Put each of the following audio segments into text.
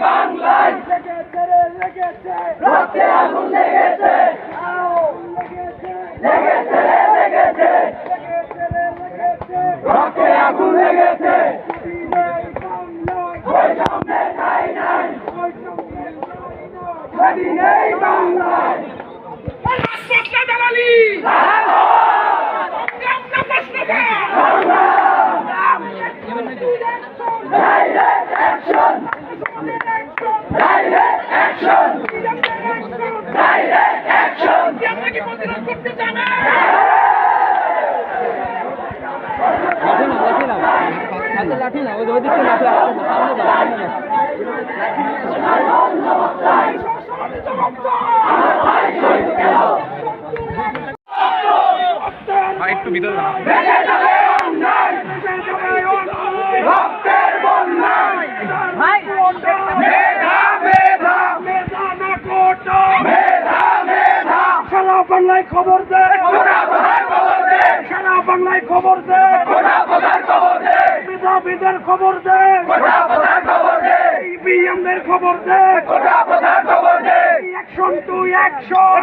বাংলায়। রক্তে আগুন লেগেছে। রক্তে আগুন বাংলায়। লাঠি না না না ওই ওই দিকে লাঠি আছে সামনে দাও সামনে দাও একটু ভিতরে দাও ভেঙে যাবে অন্যায় রক্তের বন্যায় মেধা মেধা মেধা মেধা সারা বাংলায় খবর দে। সারা বাংলায় খবর দে। কোথায় খবর দে। খবর ইভিএমদের খবর দে। অ্যাকশন টু অ্যাকশন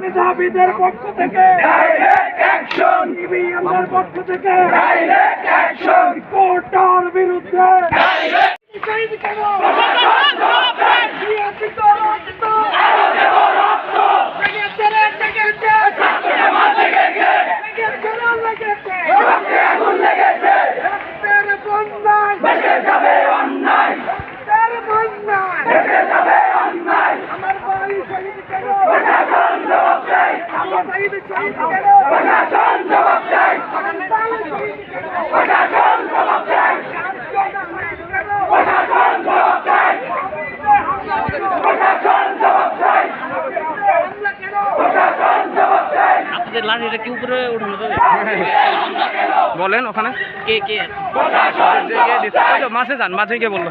মেধাবীদের পক্ষ থেকে। অ্যাকশন ইভিএমদের পক্ষ থেকে। কোটার বিরুদ্ধে ডাইরেক্ট শহীদ কেন প্রশাসন জবাব দেয় নিয়োজিত রক্ত আরও দেব রক্ত লেগেছে রে লেগেছে ছাত্ররা মাঝে গেছে লেগেছে রে লেগেছে রক্তে আগুন লেগেছে বন্যায় বেঁচে যাবে অন্যায়। তার বন্যায়। বেঁচে যাবে অন্যায়। আমার ভাই শহীদ কেন? প্রশাসন জবাব চাই আমার শহীদ শহীদ কেন প্রশাসন জবাব চাই আমার ভাই শহীদ কেন প্রশাসন জবাব চাই শহীদ কেন প্রশাসন জবাব চাই প্রশাসন জবাব চাই হামলা কেন প্রশাসন জবাব আপনাদের লাঠিটা কি উপরে উঠানো যাবে বলেন ওখানে। কে কে? যে মাঝে যান মাঝে গিয়ে বলল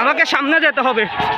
আমাকে সামনে যেতে হবে।